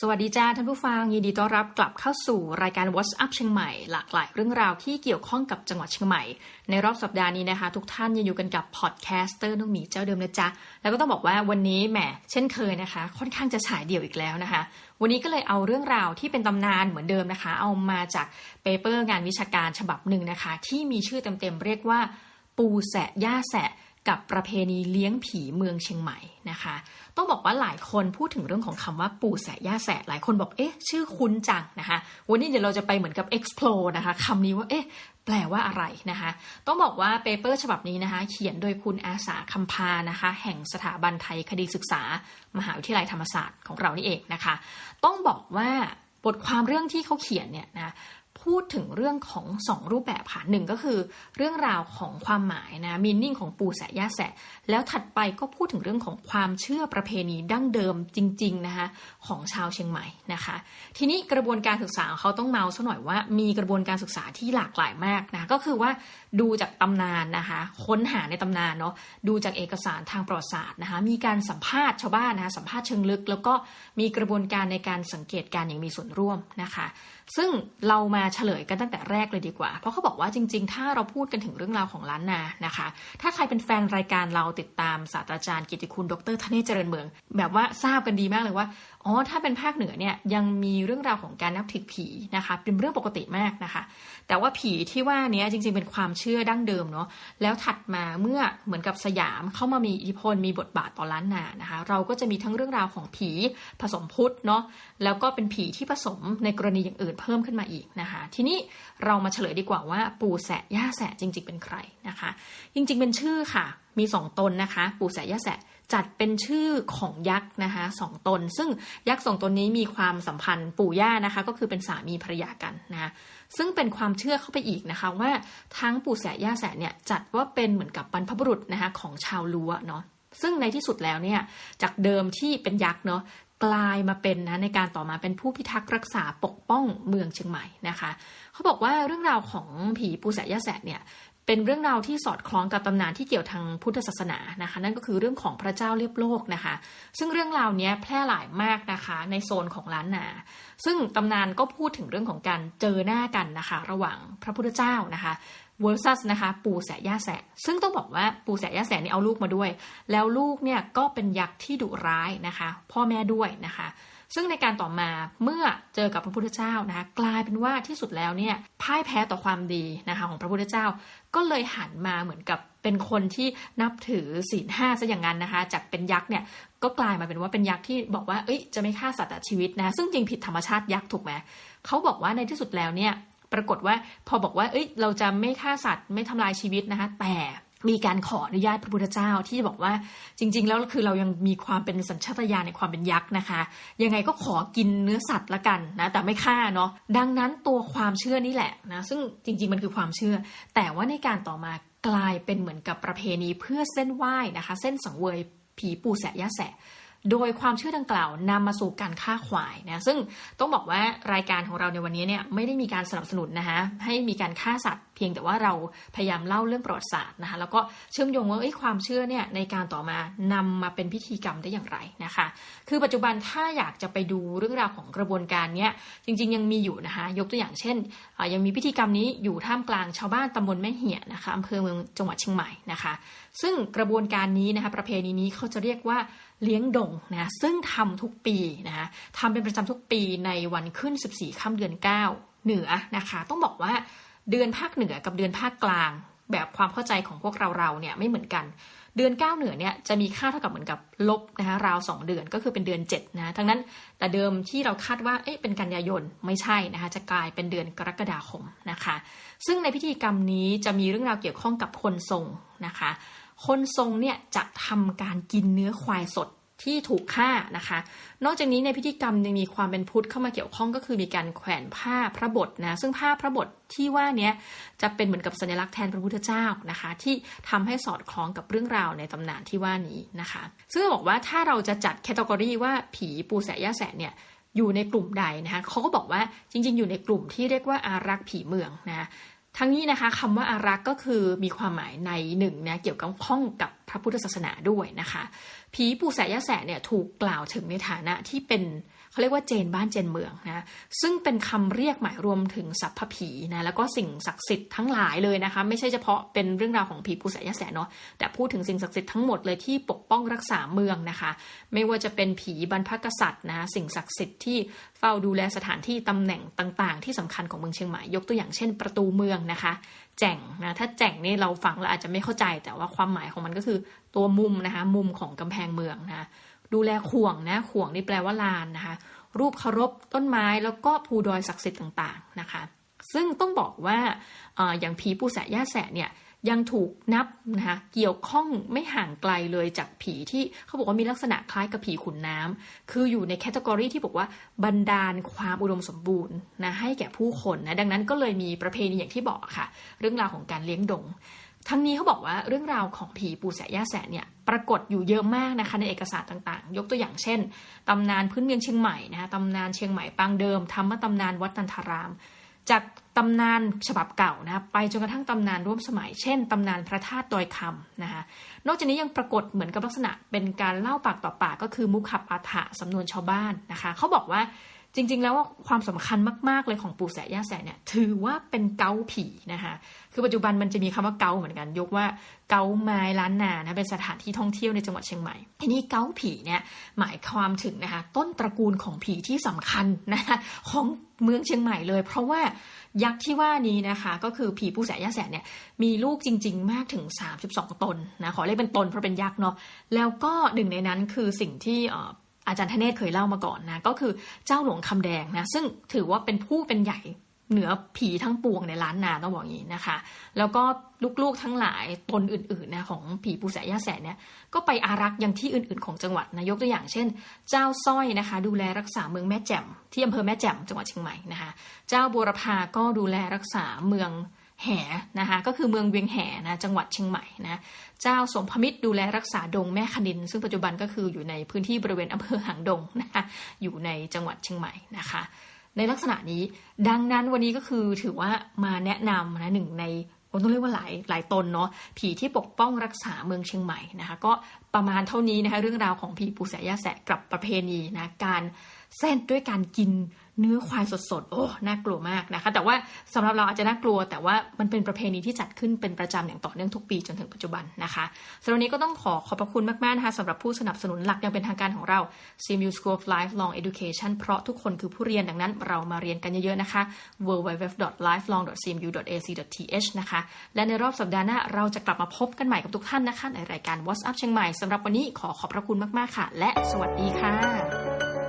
สวัสดีจ้าท่านผู้ฟัง ยินดีต้อนรับกลับเข้าสู่รายการ What's Up เชียงใหม่ หลากหลายเรื่องราวที่เกี่ยวข้องกับจังหวัดเชียงใหม่ ในรอบสัปดาห์นี้นะคะ ทุกท่านยังอยู่กันกับพอดแคสเตอร์น้องหมีเจ้าเดิมนะจ๊ะ แล้วก็ต้องบอกว่าวันนี้แหมเช่นเคยนะคะ ค่อนข้างจะฉายเดี่ยวอีกแล้วนะคะ วันนี้ก็เลยเอาเรื่องราวที่เป็นตำนานเหมือนเดิมนะคะ เอามาจากเปเปอร์งานวิชาการฉบับหนึ่งนะคะ ที่มีชื่อเต็มๆเรียกว่าปูแสะย่าแสะ กับประเพณีเลี้ยงผีเมืองเชียงใหม่นะคะ ต้องบอกว่าหลายคนพูดถึงเรื่องของคำว่าปู่แสย่าแสะหลายคนบอกเอ๊ะชื่อคุ้นจังนะคะ วันนี้เดี๋ยวเราจะไปเหมือนกับ explore นะคะคำนี้ว่าเอ๊ะแปลว่าอะไรนะคะ ต้องบอกว่าเปเปอร์ฉบับนี้นะคะ เขียนโดยคุณอาสาคำพานะคะ แห่งสถาบันไทยคดีศึกษา มหาวิทยาลัยธรรมศาสตร์ของเรานี่เองนะคะ ต้องบอกว่าบทความเรื่องที่เขาเขียนเนี่ยนะ พูดถึงเรื่องของสองรูปแบบค่ะหนึ่งก็คือเรื่องราวของความหมายนะมีนิ่งของปูแสย่าแสะ แล้วถัดไปก็พูดถึงเรื่องของความเชื่อประเพณีดั้งเดิมจริงๆนะคะของชาวเชียงใหม่นะคะ ทีนี้กระบวนการศึกษาของเขาต้องเมาซะหน่อยว่า มีกระบวนการศึกษาที่หลากหลายมากนะก็คือว่าดูจากตำนานนะคะค้นหาในตำนานเนาะดูจากเอกสารทางประวัติศาสตร์นะคะมีการสัมภาษณ์ชาวบ้านนะคะสัมภาษณ์เชิงลึก แล้วก็มีกระบวนการในการสังเกตการอย่างมีส่วนร่วมนะคะ ซึ่งเรามาเฉลยกันตั้งแต่แรกเลยดีกว่า เพราะเขาบอกว่าจริง ๆ ถ้าเราพูดกันถึงเรื่องราวของล้านนานะคะ ถ้าใครเป็นแฟนรายการเราติดตามศาสตราจารย์กิติคุณดรธเนศเจริญเมือง แบบว่าทราบกันดีมากเลยว่า อ๋อถ้าเป็นภาคเหนือเนี่ยยังมีเรื่องราวของการนับถือผีนะคะ เป็นเรื่องปกติมากนะคะ แต่ว่าผีที่ว่านี้จริงๆเป็นความเชื่อดั้งเดิมเนาะแล้วถัดมาเมื่อเหมือนกับสยามเข้ามามีอิทธิพลมีบทบาทต่อล้านนานะคะ เราก็จะมีทั้งเรื่องราวของผีผสมพุทธเนาะแล้วก็เป็นผีที่ผสมในกรณีอย่างอื่นเพิ่มขึ้นมาอีกนะคะ ทีนี้เรามาเฉลยดีกว่าว่าปู่แสะย่าแสะจริง ๆ เป็นใครนะคะ จริงๆเป็นชื่อค่ะ มีสองตนนะคะ ปู่แสะย่าแสะ จัดเป็นชื่อของยักษ์นะคะสองตน ซึ่งยักษ์สองตนนี้มีความสัมพันธ์ปู่ย่านะคะ ก็คือเป็นสามีภรรยากันนะะซึ่งเป็นความเชื่อเข้าไปอีกนะคะ ว่าทั้งปู่แสย่าแสเนี่ยจัดว่าเป็นเหมือนกับบรรพบุรุษนะคะของชาวลัวเนาะซึ่งในที่สุดแล้วเนี่ยจากเดิมที่เป็นยักษ์เนาะกลายมาเป็นนะในการต่อมาเป็นผู้พิทักษ์รักษาปกป้องเมืองเชียงใหม่นะคะ เขาบอกว่าเรื่องราวของผีปู่แสย่าแสเนี่ย เป็นเรื่องราวที่สอดคล้องกับตำนานที่เกี่ยวทางพุทธศาสนานะคะ นั่นก็คือเรื่องของพระเจ้าเรียบโลกนะคะ ซึ่งเรื่องราวนี้แพร่หลายมากนะคะในโซนของล้านนา ซึ่งตำนานก็พูดถึงเรื่องของการเจอหน้ากันนะคะ ระหว่างพระพุทธเจ้านะคะ versus นะคะปู่แสะย่าแสะ ซึ่งต้องบอกว่าปู่แสะย่าแสะนี่เอาลูกมาด้วย แล้วลูกเนี่ยก็เป็นยักษ์ที่ดุร้ายนะคะ พ่อแม่ด้วยนะคะ ซึ่งในการต่อมาเมื่อเจอกับพระพุทธเจ้านะคะกลายเป็นว่าที่สุดแล้วเนี่ยพ่ายแพ้ต่อความดีนะคะของพระพุทธเจ้า ก็เลยหันมาเหมือนกับเป็นคนที่นับถือศีลห้าซะอย่างนั้นนะคะ จากเป็นยักษ์เนี่ยก็กลายมาเป็นว่าเป็นยักษ์ที่บอกว่าเอ้ยจะไม่ฆ่าสัตว์ชีวิตนะซึ่งจริงผิดธรรมชาติยักษ์ถูกไหมเขาบอกว่าในที่สุดแล้วเนี่ย ปรากฏว่าพอบอกว่า เอ้ย เราจะไม่ฆ่าสัตว์ไม่ทำลายชีวิตนะคะ แต่มีการขออนุญาตพระพุทธเจ้าที่บอกว่าจริง ๆ แล้วคือเรายังมีความเป็นสัญชาตญาณในความเป็นยักษ์นะคะ ยังไงก็ขอกินเนื้อสัตว์ละกันนะแต่ไม่ฆ่าเนาะดังนั้นตัวความเชื่อนี่แหละนะซึ่งจริง ๆ มันคือความเชื่อ แต่ว่าในการต่อมากลายเป็นเหมือนกับประเพณีเพื่อเส้นไหว้นะคะ เส้นสังเวยผีปู่แสะย่าแสะ โดยความเชื่อดังกล่าวนำมาสู่การฆ่าควายนะซึ่งต้องบอกว่ารายการของเราในวันนี้เนี่ยไม่ได้มีการสนับสนุนนะคะให้มีการฆ่าสัตว์ เพียงแต่ว่าเราพยายามเล่าเรื่องประวัติศาสตร์นะคะแล้วก็เชื่อมโยงว่าความเชื่อเนี่ยในการต่อมานำมาเป็นพิธีกรรมได้อย่างไรนะคะ คือปัจจุบันถ้าอยากจะไปดูเรื่องราวของกระบวนการเนี้ยจริง ๆ ยังมีอยู่นะคะยกตัวอย่างเช่น ยังมีพิธีกรรมนี้อยู่ท่ามกลางชาวบ้านตำบลแม่เหี่ยนะคะอำเภอเมืองจังหวัดเชียงใหม่นะคะ ซึ่งกระบวนการนี้นะคะประเพณีนี้เขาจะเรียกว่าเลี้ยงดงนะซึ่งทำทุกปีนะคะทำเป็นประจำทุกปีในวันขึ้น 14ค่ำเดือน 9 เหนือนะคะ ต้องบอกว่าเดือนภาคเหนือกับเดือนภาคกลาง แบบความเข้าใจของพวกเราเราเนี่ยไม่เหมือนกัน เดือน 9 เหนือเนี่ยจะมีค่าเท่ากับเหมือนกับลบนะคะราว 2 เดือนก็คือเป็นเดือน7นะทั้งนั้นแต่เดิมที่เราคาดว่าเอ๊ะเป็นกันยายนไม่ใช่นะคะจะกลายเป็นเดือนกรกฎาคมนะคะ ซึ่งในพิธีกรรมนี้จะมีเรื่องราวเกี่ยวข้องกับคนทรงนะคะ คนทรงเนี่ยจะทำการกินเนื้อควายสดที่ถูกฆ่านะคะ นอกจากนี้ในพิธีกรรมยังมีความเป็นพุทธเข้ามาเกี่ยวข้องก็คือมีการแขวนผ้าพระบทนะ ซึ่งผ้าพระบทที่ว่านี้จะเป็นเหมือนกับสัญลักษณ์แทนพระพุทธเจ้านะคะ ที่ทำให้สอดคล้องกับเรื่องราวในตำนานที่ว่านี้นะคะ ซึ่งบอกว่าถ้าเราจะจัดแคตตากรีว่าผีปูแสย่าแสเนี่ยอยู่ในกลุ่มใดนะคะเขาก็บอกว่าจริงๆ อยู่ในกลุ่มที่เรียกว่าอารักษ์ผีเมืองนะ ทั้งนี้นะคะคำว่าอารักษ์ก็คือมีความหมายในหนึ่งนะเกี่ยวกับข้องกับพระพุทธศาสนาด้วยนะคะ ผีปู่แสยะแสเนี่ยถูกกล่าวถึงในฐานะที่เป็น เขาเรียกว่าเจนบ้านเจนเมืองนะซึ่งเป็นคำเรียกหมายรวมถึงสัพพผีนะแล้วก็สิ่งศักดิ์สิทธิ์ทั้งหลายเลยนะคะไม่ใช่เฉพาะเป็นเรื่องราวของผีปูสายแสนเนาะแต่พูดถึงสิ่งศักดิ์สิทธิ์ทั้งหมดเลยที่ปกป้องรักษาเมืองนะคะ ไม่ว่าจะเป็นผีบรรพกษัตริย์นะสิ่งศักดิ์สิทธิ์ที่เฝ้าดูแลสถานที่ตำแหน่งต่างๆ ที่สำคัญของเมืองเชียงใหม่ยกตัวอย่างเช่น ประตูเมืองนะคะแจ่งนะถ้าแจ่งนี่เราฟังแล้วอาจจะไม่เข้าใจ แต่ว่าความหมายของมันก็คือตัวมุมนะคะมุมของกำแพงเมืองนะ ดูแลข่วงนะข่วงนี่แปลว่าลานนะคะ รูปเคารพต้นไม้แล้วก็ภูดอยศักดิ์สิทธิ์ต่างๆนะคะ ซึ่งต้องบอกว่าออย่างผีปูแสะย่าแสะเนี่ยยังถูกนับนะคะเกี่ยวข้องไม่ห่างไกลเลยจากผีที่เขาบอกว่ามีลักษณะคล้ายกับผีขุนน้ำคืออยู่ในแคตตากรีที่บอกว่าบรรดาลความอุดมสมบูรณ์นะให้แก่ผู้คนนะดังนั้นก็เลยมีประเพณีอย่างที่บอกค่ะ เรื่องราวของการเลี้ยงดง ทั้งนี้เขาบอกว่าเรื่องราวของผีปู่แสะย่าแสะเนี่ยปรากฏอยู่เยอะมากนะคะในเอกสารต่างๆ ยกตัวอย่างเช่นตำนานพื้นเมืองเชียงใหม่นะคะตำนานเชียงใหม่ปางเดิมธรรมตำนานวัดนันทาราม จากตำนานฉบับเก่านะคะไปจนกระทั่งตำนานร่วมสมัย เช่นตำนานพระธาตุดอยคำนะคะนอกจากนี้ยังปรากฏเหมือนกับลักษณะเป็นการเล่าปากต่อปากก็คือมุขปาฐะสำนวนชาวบ้านนะคะเขาบอกว่า จริง ๆ แล้วความสำคัญมาก ๆ เลยของปู่แสย่าแสเนี่ยถือว่าเป็นเกาผีนะคะคือปัจจุบันมันจะมีคำว่าเกาเหมือนกัน ยกว่าเกาไม้ล้านนานะเป็นสถานที่ท่องเที่ยวในจังหวัดเชียงใหม่ทีนี้เกาผีเนี่ยหมายความถึงนะคะต้นตระกูลของผีที่สำคัญนะคะของเมืองเชียงใหม่เลย เพราะว่ายักษ์ที่ว่านี้นะคะ ก็คือผีปูแสย่าแสเนี่ยมีลูกจริง ๆ มากถึง 32 ตนนะขอเรียกเป็นตนเพราะเป็นยักษ์เนาะแล้วก็หนึ่งในนั้นคือสิ่งที่ อาจารย์ธเนศเคยเล่ามาก่อนนะก็คือเจ้าหลวงคำแดงนะซึ่งถือว่าเป็นผู้เป็นใหญ่เหนือผีทั้งปวงในล้านนาต้องบอกอย่างนี้นะคะ แล้วก็ลูกๆทั้งหลายตนอื่นๆนะของผีปูแสย่าแสะเนี่ยก็ไปอารักษ์ยังที่อื่นๆของจังหวัดนะยกตัวอย่างเช่น เจ้าสร้อยนะคะ ดูแลรักษาเมืองแม่แจ่มที่อำเภอแม่แจ่มจังหวัดเชียงใหม่นะคะ เจ้าบัวรพาก็ดูแลรักษาเมือง แห่นะคะก็คือเมืองเวียงแห่นะจังหวัดเชียงใหม่นะเจ้าสมพมิตรดูแลรักษาดงแม่คณิน ซึ่งปัจจุบันก็คืออยู่ในพื้นที่บริเวณอำเภอหางดงนะคะอยู่ในจังหวัดเชียงใหม่นะคะ ในลักษณะนี้ดังนั้นวันนี้ก็คือถือว่ามาแนะนำนะหนึ่งในต้องเรียกว่าหลายหลายตนเนาะผีที่ปกป้องรักษาเมืองเชียงใหม่นะคะก็ประมาณเท่านี้นะคะเรื่องราวของผีปูแสยาแสะกับประเพณีนะการเส้นด้วยการกิน เนื้อควายสดๆ โอ้ น่ากลัวมากนะคะ แต่ว่าสำหรับเราอาจจะน่ากลัว แต่ว่ามันเป็นประเพณีที่จัดขึ้นเป็นประจำอย่างต่อเนื่องทุกปีจนถึงปัจจุบันนะคะสำหรับนี้ก็ต้องขอขอบพระคุณมากๆนะคะสำหรับผู้สนับสนุนหลักอย่างเป็นทางการของเรา CMU School of Lifelong Education เพราะทุกคนคือผู้เรียนดังนั้น เรามาเรียนกันเยอะๆนะคะ www.lifelong.cmu.ac.th นะคะและในรอบสัปดาห์หน้าเราจะกลับมาพบกันใหม่กับทุกท่านนะคะในรายการ What's Up เชียงใหม่สำหรับวันนี้ขอขอบพระคุณมากๆค่ะ และสวัสดีค่ะ